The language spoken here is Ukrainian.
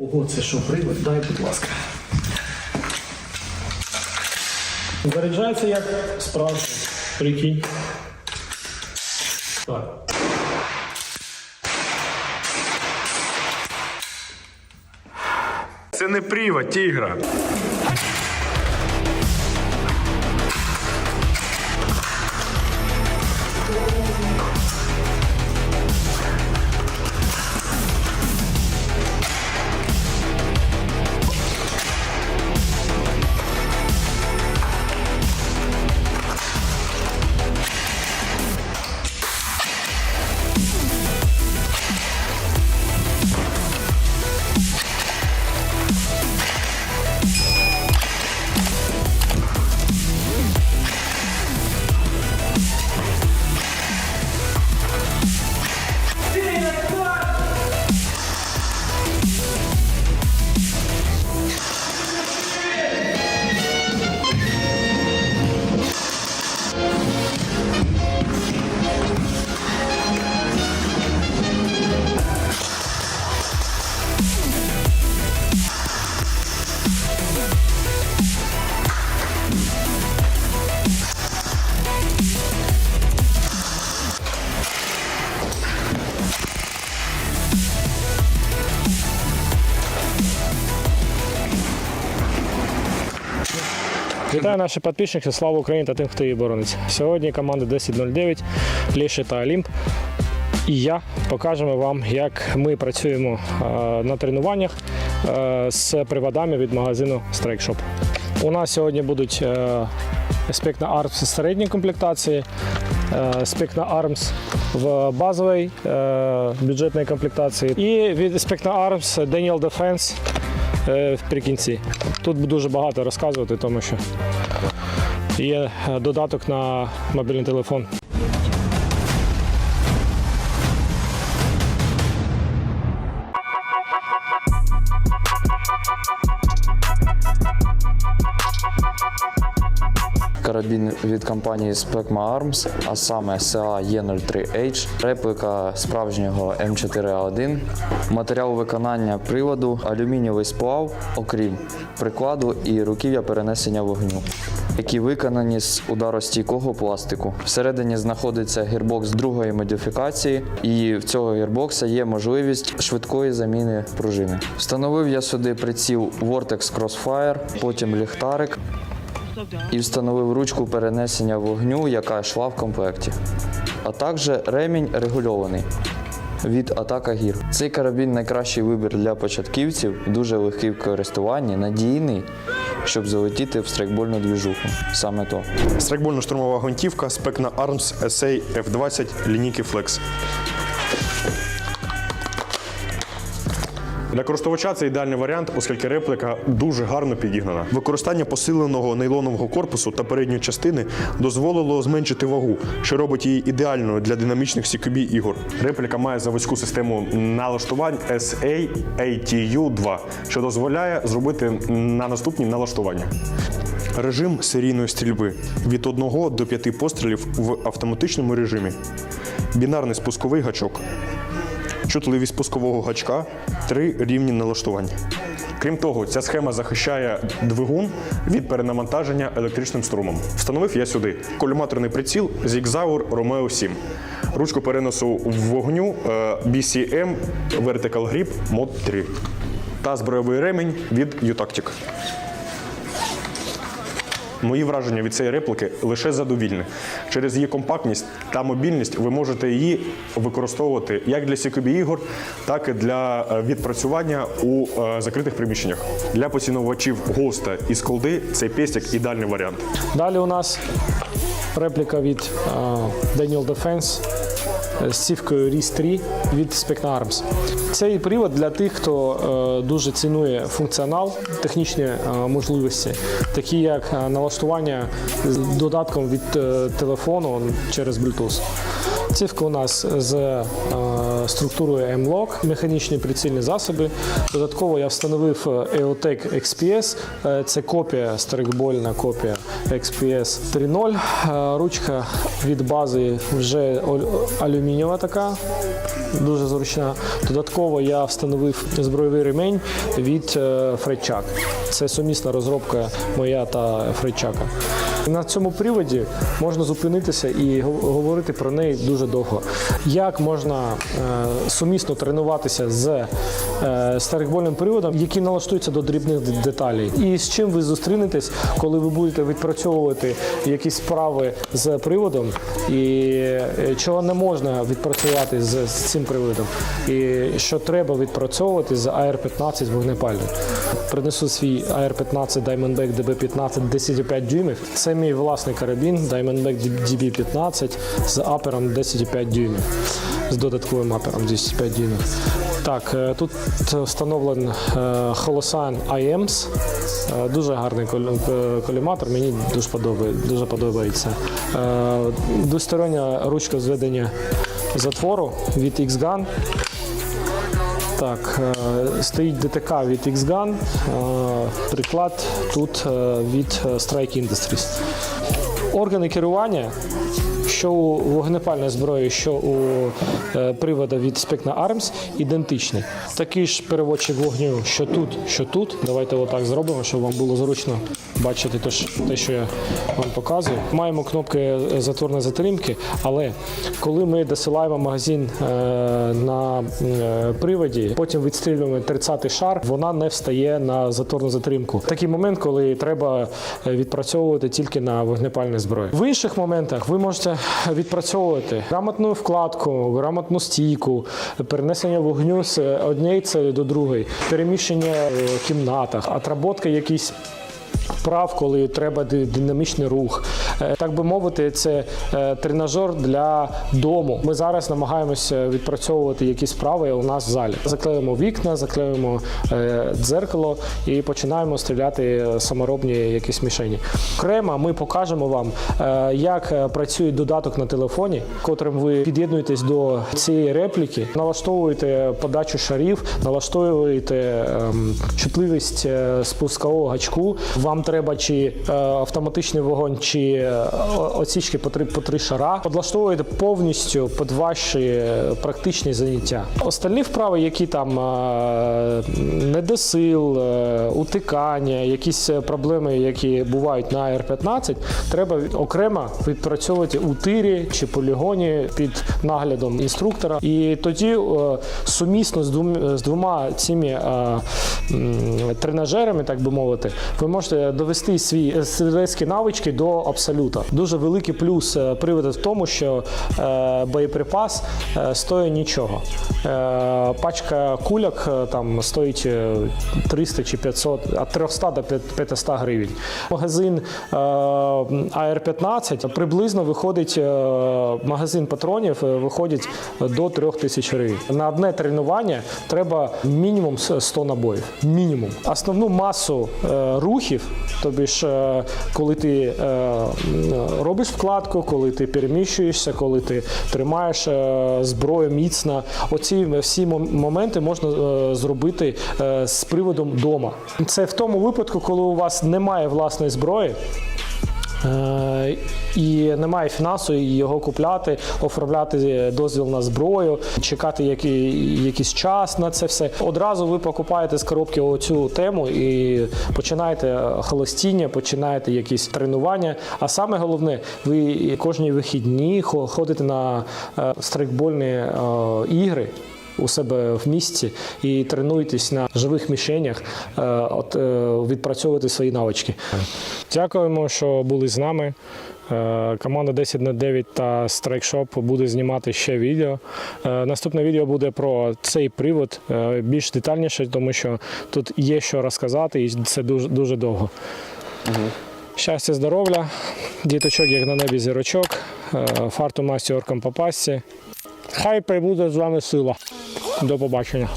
Ого, це що, привод? Дай, будь ласка. Заряджається як справжній. Прикинь. Так. Це не привод, тігра. Вітаю наші підписники, слава Україні та тим, хто її боронить. Сьогодні команда 1009, Лєше та Олімп. І я покажемо вам, як ми працюємо на тренуваннях з приводами від магазину Strike Shop. У нас сьогодні будуть Specna Arms в комплектації, Specna Arms в базовій е, бюджетній комплектації і від Specna Arms Daniel Defense е, вприкінці. Тут дуже багато розказувати, тому що є е, додаток на мобільний телефон. Карабін від компанії Specma Arms, а саме SA E03H, репліка справжнього М4А1, матеріал виконання приводу, алюмінієвий сплав, окрім прикладу і руків'я перенесення вогню, які виконані з ударостійкого пластику. Всередині знаходиться гірбокс другої модифікації, і в цього гірбокса є можливість швидкої заміни пружини. Встановив я сюди приціл Vortex Crossfire, потім ліхтарик, і встановив ручку перенесення вогню, яка йшла в комплекті. А також ремінь регульований від атака гір. Цей карабін найкращий вибір для початківців, дуже легкий в користуванні, надійний, щоб залетіти в страйкбольну двіжуху. Саме то. Страйкбольно-штурмова гвинтівка Specna Arms SA F20 лінійки Flex. Для користувача це ідеальний варіант, оскільки репліка дуже гарно підігнана. Використання посиленого нейлонового корпусу та передньої частини дозволило зменшити вагу, що робить її ідеальною для динамічних CQB ігор. Репліка має заводську систему налаштувань SA ATU 2, що дозволяє зробити на наступні налаштування. Режим серійної стрільби від 1 до 5 пострілів в автоматичному режимі. Бінарний спусковий гачок. Чутливість спускового гачка, три рівні налаштування. Крім того, ця схема захищає двигун від перенавантаження електричним струмом. Встановив я сюди коліматорний приціл Zigzauer Romeo 7, ручку переносу вогню е, BCM Vertical Grip Mod 3 та збройовий ремінь від U-Tactic. Мої враження від цієї репліки лише задовільне. Через її компактність та мобільність ви можете її використовувати як для CQB ігор, так і для е, відпрацювання у е, закритих приміщеннях. Для поціновувачів госта і сколди цей пестик ідеальний варіант. Далі у нас репліка від е, Daniel Defense з цівкою RIS 3 від Specna Arms. Цей привод для тих, хто е, дуже цінує функціонал, технічні е, можливості, такі як е, налаштування з додатком від е, телефону через Bluetooth. Цівка у нас з е, структурою M-Lock, механічні прицільні засоби. Додатково я встановив е, EOTech XPS, е, це копія, стрикбольна копія XPS 3.0. Е, Ручка від бази вже алюмінієва така, дуже зручна. Додатково я встановив збройовий ремень від Фрейчак. Це сумісна розробка моя та Фрейчака. На цьому приводі можна зупинитися і говорити про неї дуже довго. Як можна е, сумісно тренуватися з е, старикбольним приводом, який налаштується до дрібних деталей, і з чим ви зустрінетесь, коли ви будете відпрацьовувати якісь справи з приводом, і е, чого не можна відпрацювати з, цим приводом, і що треба відпрацьовувати з AR-15 вогнепальним. Принесу свій AR-15 Diamondback DB15 10,5 дюймів. Це мій власний карабін Diamondback DB15 з апером 10,5 дюймів, з додатковим апером 10,5 дюймів. Так, е, тут встановлен е, Holosun IEMS. Е, Дуже гарний коліматор, мені дуже подобається. Дуже подобається. Двостороння ручка зведення затвору від X-Gun. Так, е, стоїть ДТК від X-Gun, е, приклад тут е, від Strike Industries. Органи керування, що у вогнепальної зброї, що у е, привода від Specna Arms, ідентичні. Такий ж переводчик вогню, що тут, що тут. Давайте отак зробимо, щоб вам було зручно бачити те, що- я вам показую. Маємо кнопки е, затворної затримки, але коли ми досилаємо магазин е, на приводі, потім відстрілюємо 30-й шар, вона не встає на затворну затримку. Такий момент, коли треба відпрацьовувати тільки на вогнепальній зброї. В інших моментах ви можете відпрацьовувати грамотну вкладку, грамотну стійку, перенесення вогню з однієї цілі до другої, переміщення в кімнатах, отработка якісь вправ, коли треба динамічний рух. Е, Так би мовити, це е, тренажер для дому. Ми зараз намагаємося відпрацьовувати якісь вправи у нас в залі. Заклеїмо вікна, заклеїмо е, дзеркало і починаємо стріляти саморобні якісь мішені. Окремо ми покажемо вам, як працює додаток на телефоні, котрим ви під'єднуєтесь до цієї репліки, налаштовуєте подачу шарів, налаштовуєте ем, чутливість спускового гачку. Вам треба чи е, автоматичний вогонь, чи е, осічки по три, по три шара. Подлаштовуєте повністю під ваші е, практичні заняття. Остальні вправи, які там недосил, утикання, якісь проблеми, які бувають на R15, треба окремо відпрацьовувати у тирі чи полігоні під наглядом інструктора. І тоді сумісно з двом- з двома цими тренажерами, так би мовити, ви можете довести свій стрілецькі навички до абсолюта. Дуже великий плюс е, приводу в тому, що е, боєприпас е, стоїть нічого. Е, пачка кульок е, там стоїть е, 300 чи 500, від 300 до 500 гривень. Магазин е, AR-15 приблизно виходить, е, магазин патронів е, виходить до 3000 гривень. На одне тренування треба мінімум 100 набоїв. Мінімум. Основну масу е, рухів, тобі ж, е, коли ти е, робиш вкладку, коли ти переміщуєшся, коли ти тримаєш е, зброю міцно, оці всі моменти можна зробити з приводом дома. Це в тому випадку, коли у вас немає власної зброї. Е, І немає фінансу його купляти, оформляти дозвіл на зброю, чекати який, якийсь час на це все. Одразу ви покупаєте з коробки оцю тему і починаєте холостіння, починаєте якісь тренування. А саме головне, ви кожні вихідні хо- ходите на е, страйкбольні е, ігри у себе в місті і тренуєтесь на живих мішенях, е, от, е, відпрацьовувати свої навички. Дякуємо, що були з нами. Е, Команда 10 на 9 та Strike Shop буде знімати ще відео. Наступне відео буде про цей привод більш детальніше, тому що тут є що розказати, і це дуже, дуже довго. Щастя, здоров'я, діточок, як на небі зірочок, фарту масті оркам по пасті. Хай прибуде з вами сила. До побачення.